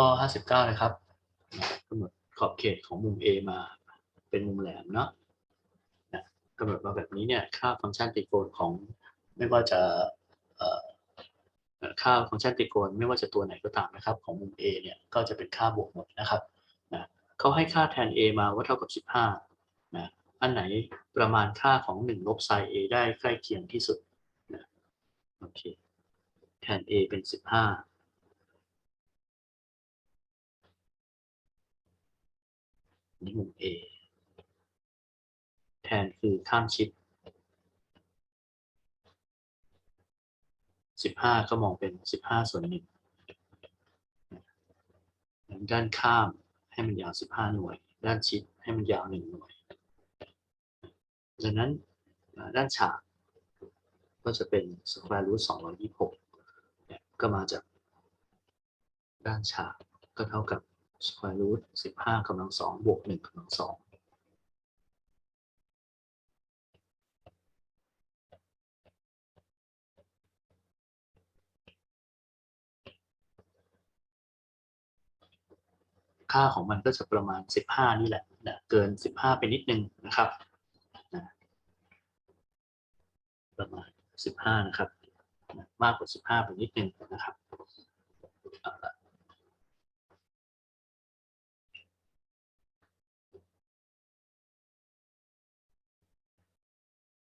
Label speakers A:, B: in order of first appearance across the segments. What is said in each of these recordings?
A: ข้อ59เลยครับกำหนดขอบเขตของมุม A มาเป็นมุมแหลมเนาะนะกำหนดมาแบบนี้เนี่ยค่าฟังก์ชันตรีโกณของไม่ว่าจะค่าฟังก์ชันตรีโกณไม่ว่าจะตัวไหนก็ตามนะครับ ของมุม A เนี่ยก็จะเป็นค่าบวกหมดนะครับนะเขาให้ค่าแทน A มาว่าเท่ากับ 15นะอันไหนประมาณค่าของ 1 ลบไซน์ A ได้ใกล้เคียงที่สุดนะโอเคแทน A เป็น 15 นี่มุม A แทนคือข้ามชิด15ก็มองเป็น15ส่วนหนึ่งด้านข้ามให้มันยาว15หน่วย ด้านชิดให้มันยาว1หน่วยดังนั้นด้านฉากก็จะเป็น square root 226เนี่ยก็มาจากด้านฉากก็เท่ากับ square root 15กำลัง2บวก1กำลัง2ค่าของมันก็จะประมาณ 15 นี่แหละนะเกิน 15 ไปนิดนึงนะครับนะประมาณ 15 นะครับนะมากกว่า 15 ไปนิดนึงนะครับ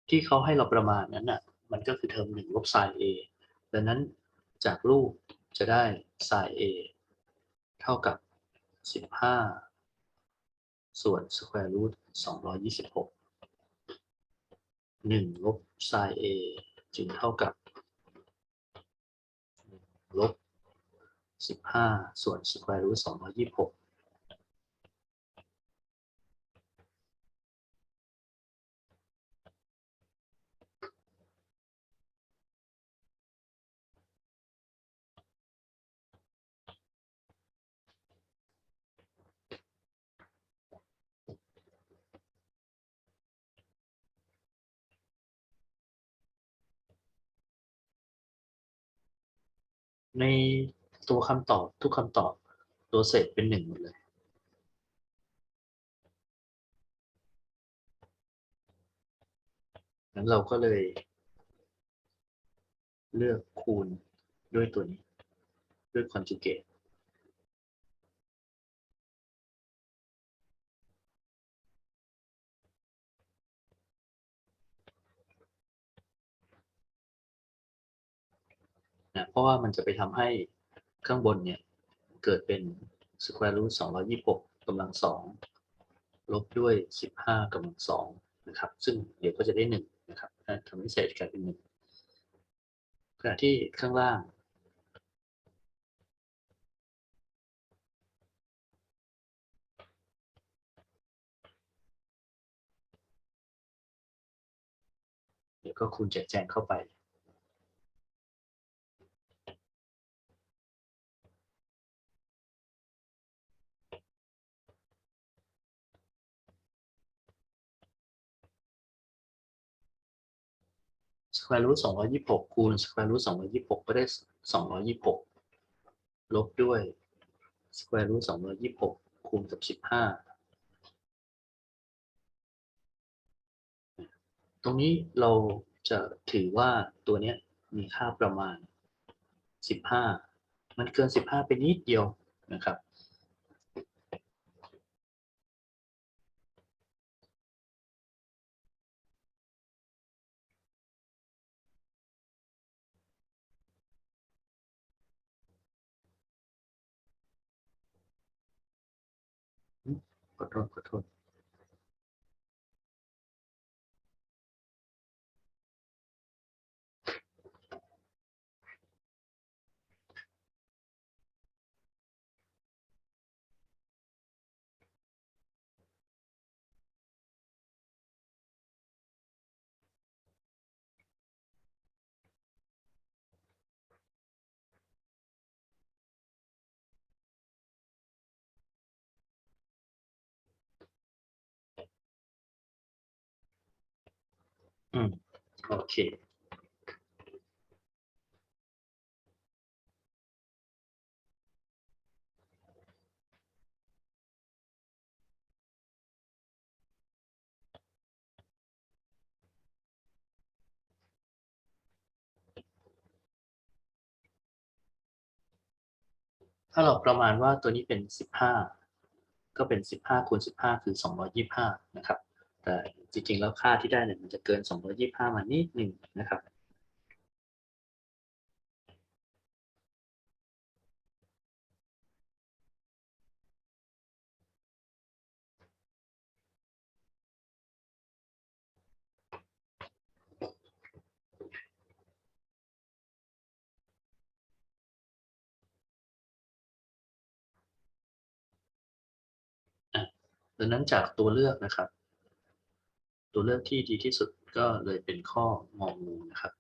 A: ที่เขาให้เราประมาณนั้นน่ะมันก็คือเทอมหนึ่งลบไซน์ A ดังนั้นจากรูปจะได้ไซน์ A เท่ากับ 15 ส่วน square root 226 1ลบ sin a จึงเท่ากับลบ15 ส่วน square root 226 ในตัวคำตอบทุกคำตอบ ตัวเศษเป็นหนึ่งหมดเลยงั้นเราก็เลยเลือกคูณด้วยตัวนี้ ด้วยคอนจูเกต นะเพราะว่ามันจะไปทำให้ข้างบนเนี่ยเกิดเป็น square root 226กำลังสองลบด้วย 15กำลังสองนะครับ ซึ่งเดี๋ยวก็จะได้หนึ่งนะครับทำให้เศษกลายเป็นหนึ่งขณะที่ข้างล่าง เดี๋ยวก็คูณแจกแจงเข้าไป สแควรูทสองร้อยี่หกคูณสแควรูทสองร้อยี่หกก็ได้สองร้อยี่หกลบด้วยสแควรูทสองร้อยี่หกคูณกับสิบห้าตรงนี้เราจะถือว่าตัวนี้มีค่าประมาณสิบห้ามันเกินสิบห้าไปนิดเดียวนะครับ ขอโท อืมโอเคถ้าเราประมาณว่าตัวนี้เป็น 15 ก็เป็น 15คูณ15 คือ 225 นะครับ แต่จริงๆ แล้วค่าที่ได้เนี่ยมันจะเกินสองร้อยี่ห้ามานิดหนึ่งนะครับ ดังนั้นจากตัวเลือกนะครับ ตัวเลือกที่ดีที่สุดก็เลยเป็นข้ององูนะครับ